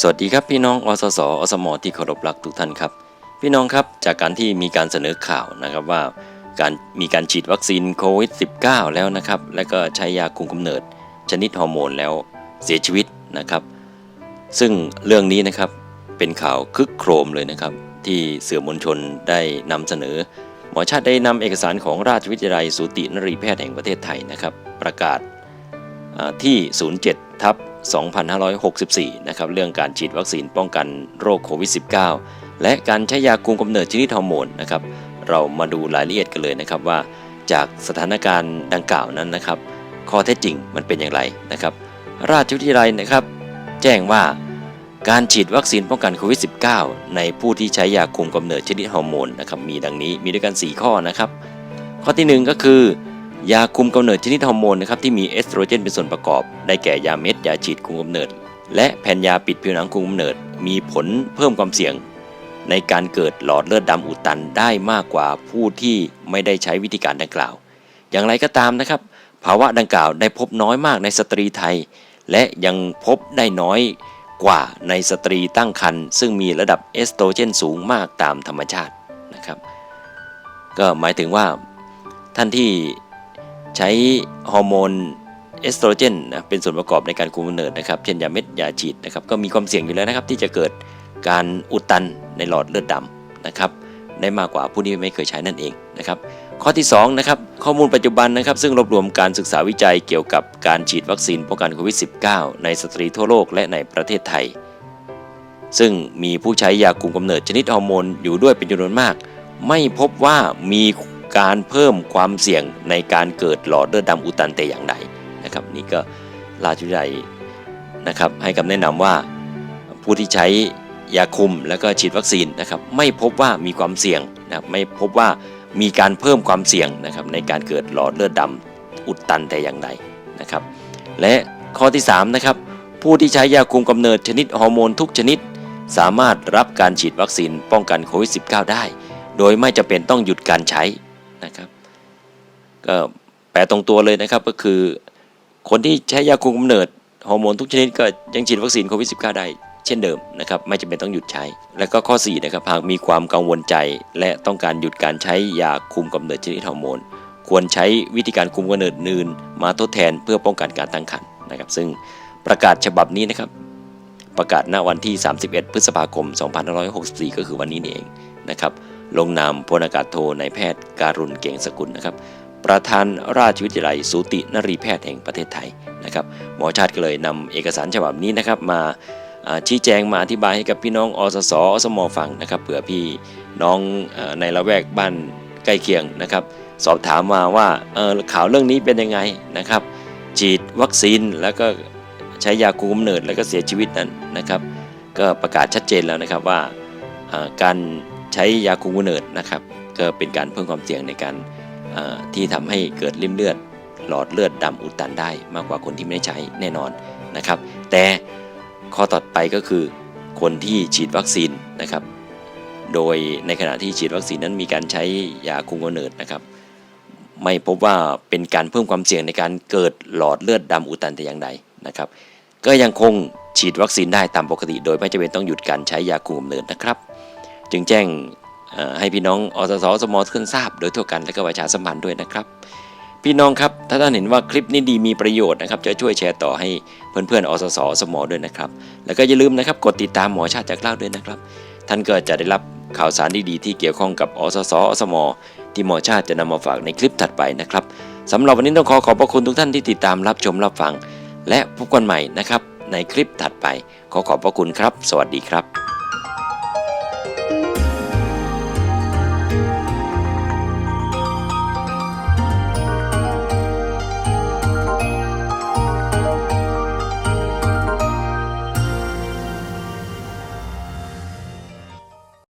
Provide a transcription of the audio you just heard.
สวัสดีครับพี่น้องอสสอสมที่เคารพรักทุกท่านครับ พี่น้องครับจากการที่มีการเสนอข่าวนะครับว่าการมีการฉีดวัคซีนโควิด -19 แล้วนะครับ และก็ใช้ยาคุมกำเนิด ชนิดฮอร์โมนแล้วเสียชีวิตนะครับ ซึ่งเรื่องนี้นะครับเป็นข่าวคึกโครมเลยนะครับ ที่สื่อมวลชนได้นำเสนอ หมอชาติได้นำเอกสารของราชวิทยาลัยสูตินรีแพทย์แห่งประเทศไทยนะครับ ประกาศอ่าที่ 07ทับ 2564 นะครับเรื่องการฉีดวัคซีนป้องกันโรคโควิด -19 และการใช้ยาคุมกำเนิดชนิดฮอร์โมนนะครับเรามาดูรายละเอียดกันเลยนะครับว่า จากสถานการณ์ดังกล่าวนั้นนะครับ ข้อเท็จจริงมันเป็นอย่างไรนะครับ ราชวิทยาลัยนะครับ แจ้งว่าการฉีดวัคซีนป้องกันโควิด -19 ในผู้ที่ใช้ยาคุมกำเนิดชนิดฮอร์โมนนะครับมีดังนี้มีด้วยกัน 4 ข้อนะครับ ข้อที่ 1 ก็คือ ยาคุมกำเนิดชนิดฮอร์โมนนะครับที่มีเอสโตรเจนเป็นส่วนประกอบ ได้แก่ยาเม็ด ยาฉีดคุมกำเนิด และแผ่นยาปิดผิวหนังคุมกำเนิด มีผลเพิ่มความเสี่ยง ในการเกิดหลอดเลือดดำอุดตันได้มากกว่าผู้ที่ไม่ได้ใช้วิธีการดังกล่าว อย่างไรก็ตามนะครับ ภาวะดังกล่าวได้พบน้อยมากในสตรีไทย และยังพบได้น้อยกว่าในสตรีตั้งครรภ์ซึ่งมีระดับเอสโตรเจนสูงมากตามธรรมชาตินะครับ ก็หมายถึงว่าท่านที่ ใช้ฮอร์โมนเอสโตรเจนนะเป็นส่วนประกอบในการคุมกำเนิดนะครับเช่นยาเม็ดยาฉีดนะครับก็มีความเสี่ยงอยู่แล้วนะครับที่จะเกิดการอุดตันในหลอดเลือดดำนะครับได้มากกว่าผู้ที่ไม่เคยใช้นั่นเองนะครับข้อที่2นะครับข้อมูลปัจจุบันนะครับซึ่งรวบรวมการศึกษาวิจัยเกี่ยวกับการฉีดวัคซีนป้องกันโควิด -19 ในสตรีทั่วโลกและในประเทศไทย ซึ่งมีผู้ใช้ยาคุมกำเนิดชนิดฮอร์โมนอยู่ด้วยเป็นจำนวนมาก ไม่พบว่ามี การเพิ่มความเสี่ยงในการเกิดหลอดเลือดดำอุดตันแต่อย่างใดนะครับนี่ก็ราชวิทยาลัยนะครับให้คำแนะนำว่าผู้ที่ใช้ยาคุมแล้วก็ฉีดวัคซีนนะครับไม่พบว่ามีความเสี่ยงนะครับไม่พบว่ามีการเพิ่มความเสี่ยงนะครับในการเกิดหลอดเลือดดำอุดตันแต่อย่างใดนะครับและข้อที่3นะครับผู้ที่ใช้ยาคุมกำเนิดชนิดฮอร์โมนทุกชนิด สามารถรับการฉีดวัคซีนป้องกันโควิด -19 ได้ โดยไม่จำเป็นต้องหยุดการใช้ ก็แปลตรงตัวเลยนะครับก็คือ คนที่ใช้ยาคุมกำเนิดฮอร์โมนทุกชนิดก็ยังฉีดวัคซีนโควิด -19 ได้เช่นเดิมนะครับไม่จำเป็นต้องหยุดใช้ และก็ข้อ4นะครับหากมีความกังวลใจ และต้องการหยุดการใช้ยาคุมกำเนิดชนิดฮอร์โมน ควรใช้วิธีการคุมกำเนิดอื่นมาทดแทนเพื่อป้องกันการตั้งครรภ์นะครับ ซึ่งประกาศฉบับนี้นะครับ ประกาศณวันที่ 31 พฤษภาคม 2564 ก็คือวันนี้นี่เองนะครับลงนามพลอากาศโทนายแพทย์การุณเก่งสกุลนะครับ ประธานราชวิทยาลัยสูตินรีแพทย์แห่งประเทศไทยนะครับหมอชาติก็เลยนำเอกสารฉบับนี้นะครับมาชี้แจงมาอธิบายให้กับพี่น้องอสสอสมอฟังนะครับเผื่อพี่น้องในละแวกบ้านใกล้เคียงนะครับ สอบถามมาว่าข่าวเรื่องนี้เป็นยังไงนะครับฉีดวัคซีนแล้วก็ใช้ยาคุมกำเนิดแล้วก็เสียชีวิตนั้นนะครับ ก็ประกาศชัดเจนแล้วนะครับว่าการใช้ยาคุมกำเนิดนะครับ ก็เป็นการเพิ่มความเสี่ยงในการ ที่ทำให้เกิดริ่มเลือด หลอดเลือดดำอุดตันได้มากกว่าคนที่ไม่ได้ใช้แน่นอนนะครับ แต่ข้อต่อไปก็คือคนที่ฉีดวัคซีนนะครับ โดยในขณะที่ฉีดวัคซีนนั้นมีการใช้ยาคุมกำเนิดนะครับ ไม่พบว่าเป็นการเพิ่มความเสี่ยงในการเกิดหลอดเลือดดำอุดตันแต่อย่างใดนะครับ ก็ยังคงฉีดวัคซีนได้ตามปกติ โดยไม่จำเป็นต้องหยุดการใช้ยาคุมกำเนิดนะครับ จึงแจ้ง ให้พี่น้องอสสสมขึ้นทราบโดยทั่วกันและก็ประชาสัมพันธ์ด้วยนะครับ พี่น้องครับถ้าท่านเห็นว่าคลิปนี้ดีมีประโยชน์นะครับจะช่วยแชร์ต่อให้เพื่อนๆอสสสมด้วยนะครับ แล้วก็อย่าลืมนะครับกดติดตามหมอชาติจากเล่าด้วยนะครับ ท่านก็จะได้รับข่าวสารดีๆที่เกี่ยวข้องกับอสสอสมที่หมอชาติจะนำมาฝากในคลิปถัดไปนะครับสำหรับวันนี้ต้องขอขอบพระคุณทุกท่านที่ติดตามรับชมรับฟัง และพบกันใหม่นะครับในคลิปถัดไป ขอขอบพระคุณครับ สวัสดีครับ